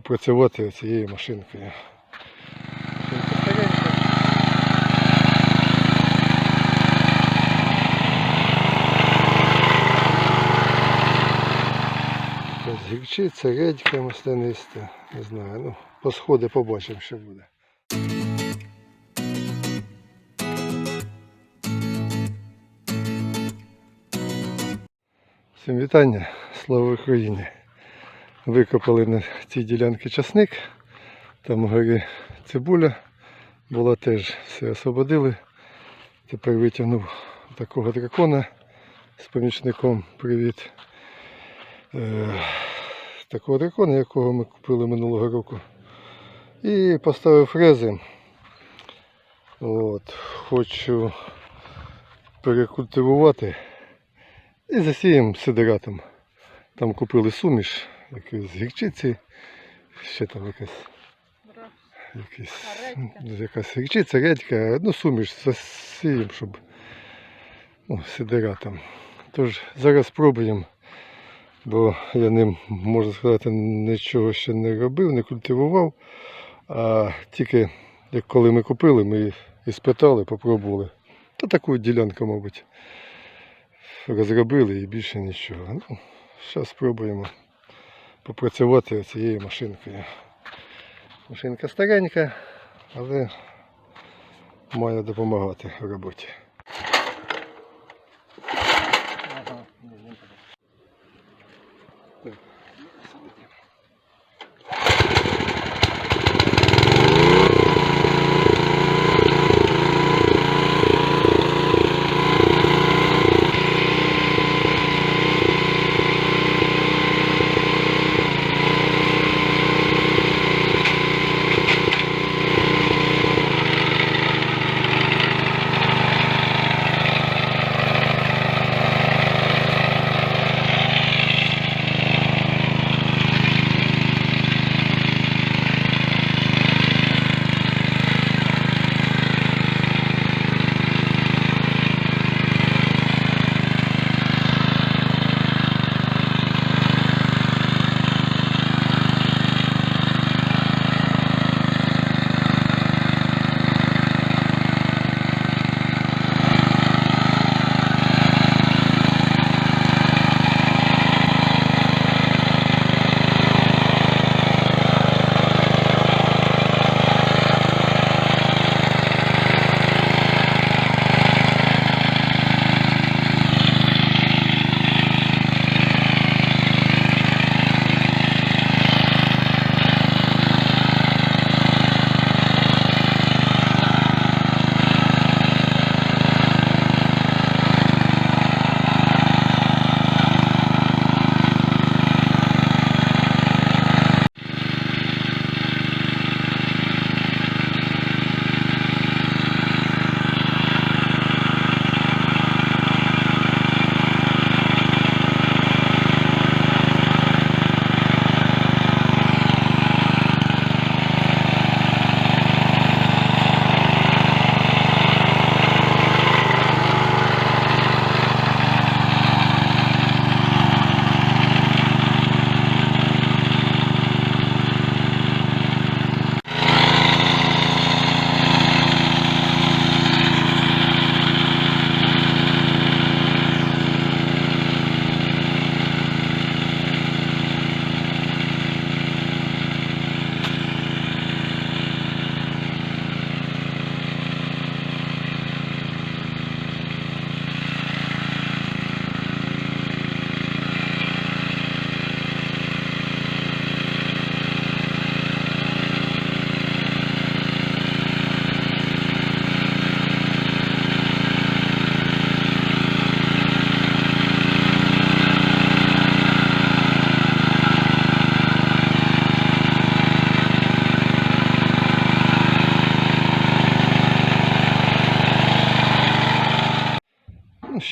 попрацювати цією машинкою. Гірчиця, редька масляниста. Не знаю. Ну, по сходи побачимо, що буде. Всім вітання, слава Україні! Викопали на цій ділянці часник, там гори цибуля, була теж все освободили. Тепер витягнув такого дракона з помічником. Привіт. Е, такого дракона, якого ми купили минулого року. І поставив фрези. От, хочу перекультивувати. І засіємо сидератом. Там купили суміш, якісь гірчиці, ще там якась, якась, якась гірчиця, редька, ну суміш засіємо, щоб ну, сидератом. Тож зараз спробуємо, бо я ним, можна сказати, нічого ще не робив, не культивував. А тільки як коли ми купили, ми і спитали, попробували. Та таку ділянку, мабуть розробили і більше нічого. Ну, зараз спробуємо попрацювати цією машинкою. Машинка старенька, але має допомагати в роботі.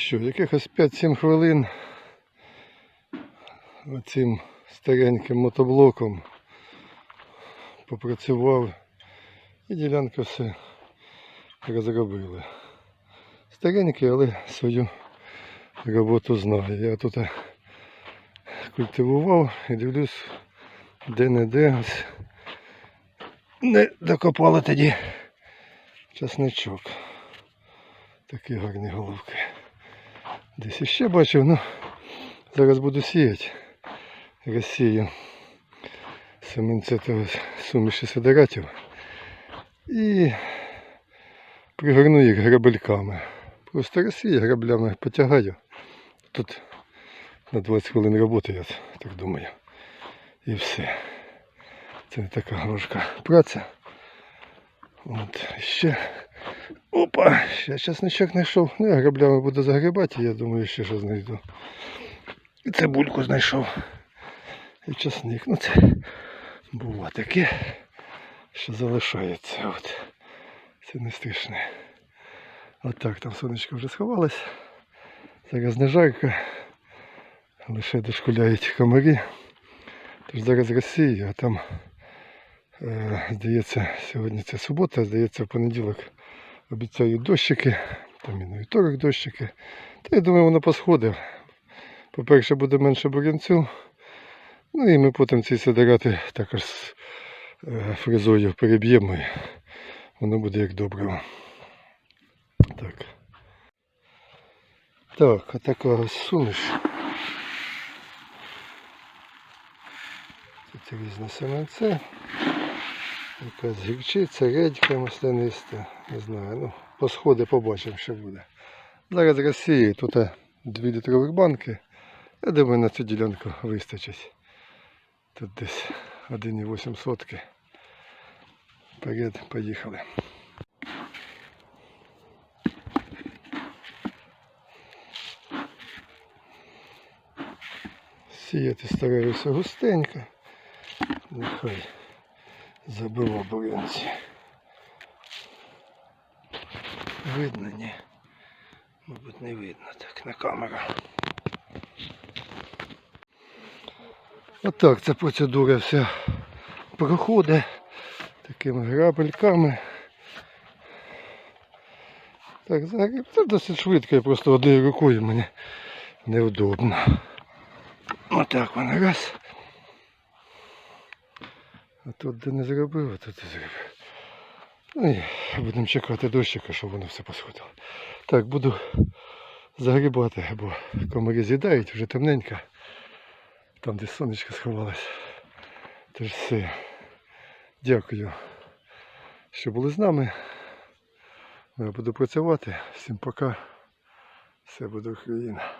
Що, якихось 5-7 хвилин оцим стареньким мотоблоком попрацював і ділянка все розробили. Старенький, але свою роботу знає. Я тут культивував і дивлюсь, де-не-де ось не докопали тоді часничок. Такі гарні головки. Десь іще бачив, ну зараз буду сіяти. Розсію семенце того суміші сидератів. І пригорну їх грабельками. Просто розсію граблями потягаю. Тут на 20 хвилин роботи, я так думаю. І все. Це не така важка праця. От ще. Опа! Ще часничок знайшов. Ну, я граблями буду загрібати, я думаю, ще що знайду. І цибульку знайшов. І часник. Ну це бува таке, що залишається. От. Це не страшне. От так, там сонечко вже сховалось. Зараз не жарко. Лише дошкуляють комарі. Тож зараз розсію, а там, е, здається, сьогодні це субота, здається, в понеділок обіцяють дощики, там і на вівторок дощики. Та я думаю, воно посходить. По-перше, буде менше бур'янцю. Ну і ми потім ці сидирати також з е, фрезою переб'ємо. і Воно буде як добриво. Так. Так, а така суміш. Тут різне семенце. Якась гірчиця, редька масляниста. Не знаю. Ну, по сходи побачимо, що буде. Зараз розсію. Тут 2 літрових банки. Я думаю, на цю ділянку вистачить. Тут десь 1,8 сотки. Вперед, поїхали. Сіяти стараюся густенько. Нехай забила бурянці. Видно, ні? Мабуть, не видно так на камеру. Отак ця процедура вся проходить такими грабельками. Так, загріб. Це досить швидко, я просто однією рукою мені невдобно. Отак воно раз. А тут де не зробив, а тут і зробив. Ну і будемо чекати дощика, щоб воно все посходило. Так, буду загрібати, бо комарі з'їдають, вже темненько. Там де сонечко сховалось. Тож все. Дякую, що були з нами. Ну, Я буду працювати. Всім пока. Все буде Україна.